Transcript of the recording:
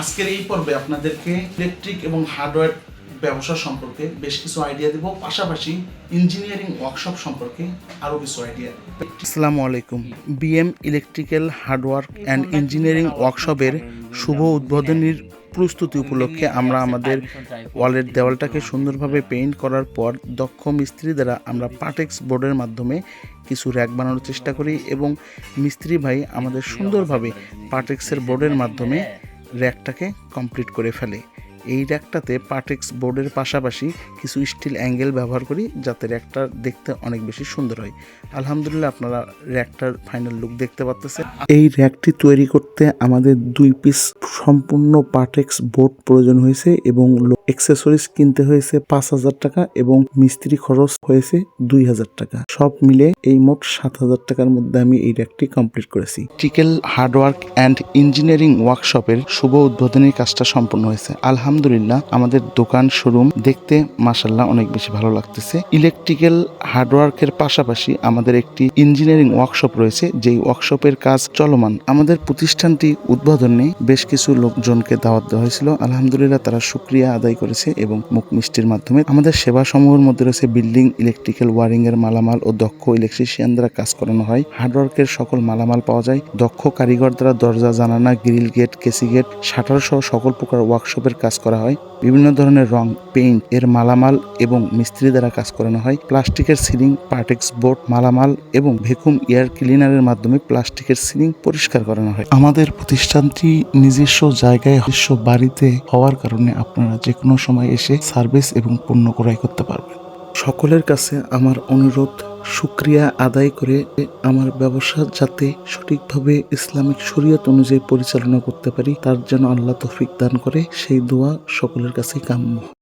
আজকের এই পর্বে আপনাদেরকে ইলেকট্রিক এবং হার্ডওয়্যার ব্যবসা সম্পর্কে বেশ কিছু আইডিয়া দেব, পাশাপাশি ইঞ্জিনিয়ারিং ওয়ার্কশপ সম্পর্কে আরও কিছু আইডিয়া আসসালামু আলাইকুম। BM electrical hardware and engineering ওয়ার্কশপের শুভ উদ্বোধনীর প্রস্তুতি উপলক্ষে আমরা আমাদের ওয়ালের দেওয়ালটাকে সুন্দরভাবে পেইন্ট করার পর দক্ষ মিস্ত্রি দ্বারা আমরা পাটেক্স বোর্ডের মাধ্যমে কিছু র্যাক বানানোর চেষ্টা করি এবং মিস্ত্রি ভাই আমাদের সুন্দরভাবে পাটেক্সের বোর্ডের মাধ্যমে র্যাকটাকে কমপ্লিট করে ফেলে। এই র্যাকটাতে পাটেক্স বোর্ডের পাশাপাশি কিছু স্টিল অ্যাঙ্গেল ব্যবহার করি যাতে র্যাকটা দেখতে অনেক বেশি সুন্দর হয়। আলহামদুলিল্লাহ আপনারা র্যাকটার ফাইনাল লুক দেখতে পাচ্ছেন এই র্যাকটি তৈরি করতে আমাদের দুই পিস সম্পূর্ণ পাটেক্স বোর্ড প্রয়োজন হয়েছে এবং এক্সেসরিজ কিনতে হয়েছে পাঁচ হাজার টাকা এবং মিস্ত্রি খরচ হয়েছে দুই হাজার টাকা। সব মিলে এই মোট সাত হাজার টাকার মধ্যে আমি এই র্যাকটি কমপ্লিট করেছি। টিকেল হার্ডওয়ার্ক অ্যান্ড ইঞ্জিনিয়ারিং ওয়ার্কশপের শুভ উদ্বোধনী কাজটা সম্পন্ন হয়েছে। আলহামদুলিল্লাহ, আমাদের দোকান শোরুম দেখতে মাসাল্লাহ অনেক বেশি ভালো লাগতেছে। ইলেকট্রিক্যাল হার্ডওয়ার্কের পাশাপাশি আমাদের একটি ইঞ্জিনিয়ারিং ওয়ার্কশপ রয়েছে, যেই ওয়ার্কশপের কাজ চলমান। আমাদের প্রতিষ্ঠানটি উদ্বোধনে বেশ কিছু লোকজনকে দাওয়াত দেওয়া হয়েছিল। আলহামদুলিল্লাহ তারা সুক্রিয়া আদায় করেছে এবং মুখ মিষ্টির মাধ্যমে। আমাদের সেবা সমূহের মধ্যে রয়েছে বিল্ডিং ইলেকট্রিক্যাল ওয়ারিং এর মালামাল ও দক্ষ ইলেকট্রিশিয়ান দ্বারা কাজ করানো হয়। হার্ডওয়ার্কের সকল মালামাল পাওয়া যায়। দক্ষ কারিগর দ্বারা দরজা জানানা grill gate KC gate shutter সহ সকল প্রকার ওয়ার্কশপের কাজ করা হয়। বিভিন্ন ধরনের রং পেইন্ট এর মালামাল এবং মিস্ত্রি দ্বারা কাজ করানো হয়। প্লাস্টিকের সিলিং, পার্টেক্স বোর্ড, মালামাল এবং ভেকুম এয়ার ক্লিনারের মাধ্যমে প্লাস্টিকের সিলিং পরিষ্কার করানো হয়। আমাদের প্রতিষ্ঠানটি নিজস্ব জায়গায়, নিজস্ব বাড়িতে হওয়ার কারণে আপনারা যে কোনো সময় এসে সার্ভিস এবং পণ্য ক্রয় করতে পারবেন। সকলের কাছে আমার অনুরোধ শুক্রিয়া আদায় করে আমার ব্যবসা যাতে সঠিকভাবে ইসলামিক শরীয়ত অনুযায়ী পরিচালনা করতে পারি, তার যেন আল্লাহ তফিক দান করে, সেই দোয়া সকলের কাছে কাম্য।